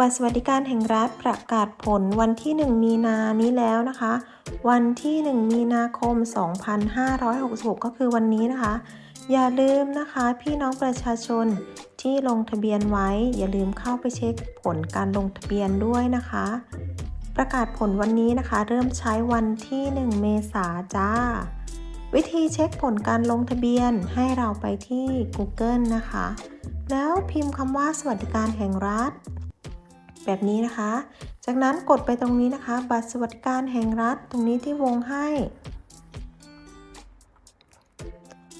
บัตรสวัสดิการแห่งรัฐประกาศผลวันที่ 1 มีนานี้แล้วนะคะ วันที่ 1 มีนาคม 2566 ก็คือวันนี้นะคะ อย่าลืมนะคะพี่น้องประชาชนที่ลงทะเบียนไว้ อย่าลืมเข้าไปเช็คผลการลงทะเบียนด้วยนะคะ ประกาศผลวันนี้นะคะ เริ่มใช้วันที่ 1 เมษาจ้า วิธีเช็คผลการลงทะเบียนให้เราไปที่ Google นะคะ แล้วพิมพ์คำว่าสวัสดิการแห่งรัฐ แบบนี้นะคะ จากนั้นกดไปตรงนี้นะคะ บัตรสวัสดิการแห่งรัฐตรงนี้ที่วงให้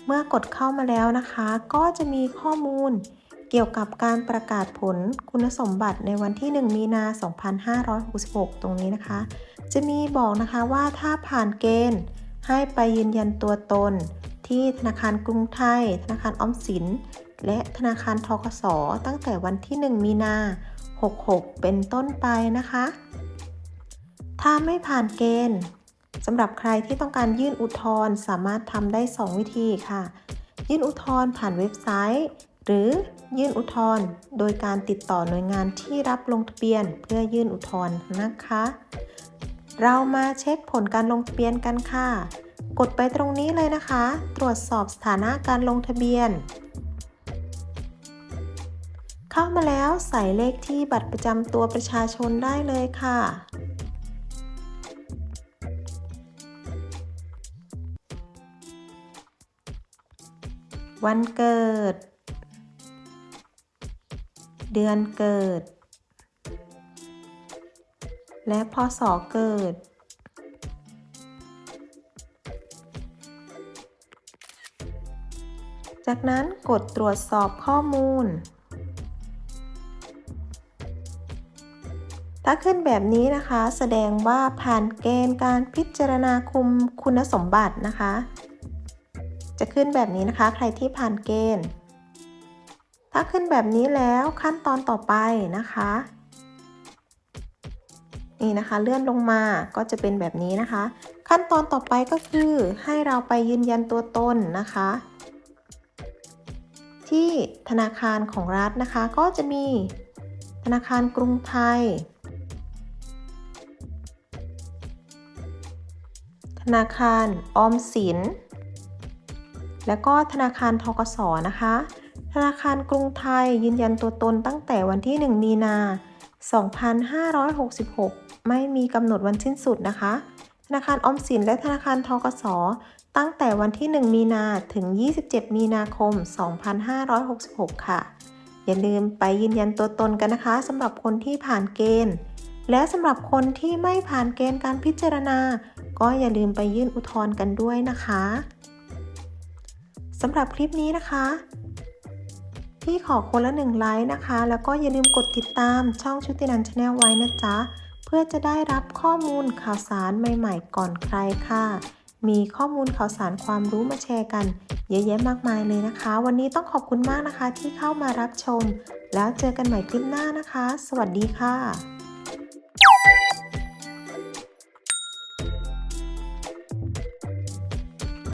เมื่อกดเข้ามาแล้วนะคะ ก็จะมีข้อมูลเกี่ยวกับการประกาศผลคุณสมบัติในวันที่ 1 มีนา 2566 ตรงนี้นะคะ จะมีบอกนะคะว่าถ้าผ่านเกณฑ์ให้ไปยืนยันตัวตน ที่ธนาคารกรุงไทย ธนาคารออมสิน และธนาคารทกสตั้งแต่วันที่ 1 มีนา 66 เป็นต้นไปนะคะ ถ้าไม่ผ่านเกณฑ์สำหรับใครที่ต้องการยื่นอุทธรณ์สามารถทำได้ 2 วิธีค่ะ ยื่นอุทธรณ์ผ่านเว็บไซต์ หรือยื่นอุทธรณ์โดยการติดต่อหน่วยงานที่รับลงทะเบียนเพื่อยื่นอุทธรณ์นะคะ เรามาเช็คผลการลงทะเบียนกันค่ะ กดไปตรงนี้เลยนะคะ ตรวจสอบสถานะการลงทะเบียน เข้ามาแล้วใส่เลขที่บัตรประจำตัวประชาชนได้เลยค่ะ วันเกิด เดือนเกิด และพศเกิดจากนั้นกดตรวจสอบข้อมูล ถ้าขึ้นแบบนี้นะคะ แสดงว่าผ่านเกณฑ์การพิจารณาคุมคุณสมบัตินะคะ จะขึ้นแบบนี้นะคะ ใครที่ผ่านเกณฑ์ ถ้าขึ้นแบบนี้แล้วขั้นตอนต่อไปนะคะ นี่นะคะเลื่อนลงมาก็จะเป็นแบบนี้นะคะ ขั้นตอนต่อไปก็คือให้เราไปยืนยันตัวตนนะคะที่ธนาคารของรัฐนะคะก็จะมีธนาคารกรุงไทย ธนาคารออมสิน แล้วก็ธนาคารทกสนะคะ ธนาคารกรุงไทยยืนยันตัวตนตั้งแต่วันที่ 1 มีนา 2566 ไม่มีกำหนดวันสิ้นสุดนะคะ ธนาคารออมสิน และธนาคารทกสตั้งแต่วันที่ 1 มีนาถึง 27 มีนาคม 2566 ค่ะ อย่าลืมไปยืนยันตัวตนกันนะคะสำหรับคนที่ผ่านเกณฑ์ และสำหรับคนที่ไม่ผ่านเกณฑ์การพิจารณา ก็อย่าลืมไปยื่นอุทธรณ์กันด้วยนะคะสำหรับคลิปนี้นะคะ พี่ขอคนละหนึ่งไลค์นะคะ แล้วก็อย่าลืมกดติดตามช่องชุตินันชาแนลไว้นะจ๊ะ เพื่อจะได้รับข้อมูลข่าวสารใหม่ๆ ก่อนใครค่ะ มีข้อมูลข่าวสารความรู้มาแชร์กัน เยอะแยะมากมายเลยนะคะ วันนี้ต้องขอบคุณมากนะคะที่เข้ามารับชม แล้วเจอกันใหม่คลิปหน้านะคะ สวัสดีค่ะ